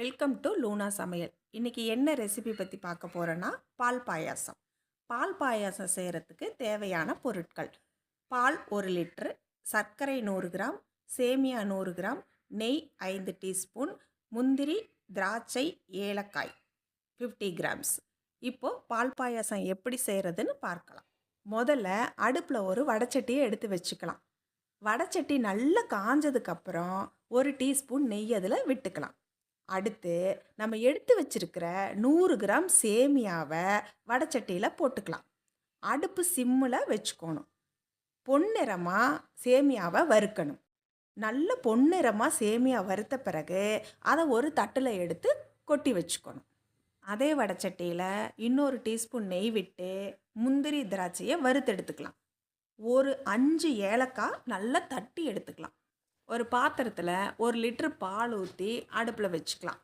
Welcome to Luna சமையல் இன்றைக்கி என்ன ரெசிபி பற்றி பார்க்க போகிறோன்னா பால் பாயாசம். பால் பாயாசம் செய்கிறதுக்கு தேவையான பொருட்கள். பால் ஒரு லிட்ரு சர்க்கரை நூறு கிராம் சேமியா நூறு கிராம் நெய் ஐந்து டீஸ்பூன் முந்திரி திராட்சை ஏலக்காய் ஃபிஃப்டி கிராம்ஸ் இப்போது பால் பாயாசம் எப்படி செய்கிறதுன்னு பார்க்கலாம். முதல்ல அடுப்பில் ஒரு வடச்சட்டியை எடுத்து வச்சுக்கலாம். வடச்சட்டி நல்லா காஞ்சதுக்கப்புறம் ஒரு டீஸ்பூன் நெய் அதில் விட்டுக்கலாம். அடுத்து நம்ம எடுத்து வச்சிருக்கிற நூறு கிராம் சேமியாவை வடச்சட்டியில் போட்டுக்கலாம். அடுப்பு சிம்மில் வச்சுக்கணும். பொன்னிறமாக சேமியாவை வறுக்கணும். நல்ல பொன்னிறமாக சேமியா வறுத்த பிறகு அதை ஒரு தட்டில் எடுத்து கொட்டி வச்சுக்கணும். அதே வடச்சட்டியில் இன்னொரு டீஸ்பூன் நெய் விட்டு முந்திரி திராட்சையை வறுத்தெடுத்துக்கலாம் ஒரு அஞ்சு ஏலக்காய் நல்லா தட்டி எடுத்துக்கலாம். ஒரு பாத்திரத்தில் ஒரு லிட்ரு பால் ஊற்றி அடுப்பில் வச்சுக்கலாம்.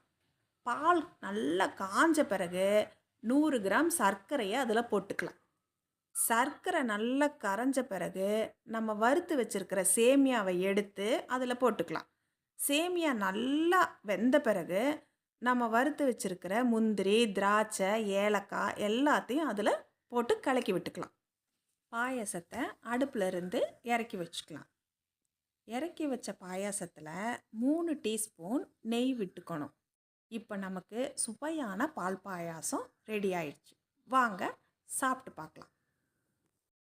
பால் நல்லா காஞ்ச பிறகு நூறு கிராம் சர்க்கரையை அதில் போட்டுக்கலாம். சர்க்கரை நல்லா கரைஞ்ச பிறகு நம்ம வறுத்து வச்சுருக்கிற சேமியாவை எடுத்து அதில் போட்டுக்கலாம். சேமியா நல்லா வெந்த பிறகு நம்ம வறுத்து வச்சுருக்கிற முந்திரி திராட்சை ஏலக்காய் எல்லாத்தையும் அதில் போட்டு கலக்கி விட்டுக்கலாம். பாயாசத்தை அடுப்பில் இருந்து இறக்கி வச்சுக்கலாம். இறக்கி வச்ச பாயாசத்தில் மூணு டீஸ்பூன் நெய் விட்டுக்கணும். இப்போ நமக்கு சுவையான பால் பாயாசம் ரெடி ஆயிடுச்சு. வாங்க சாப்பிட்டு பார்க்கலாம்.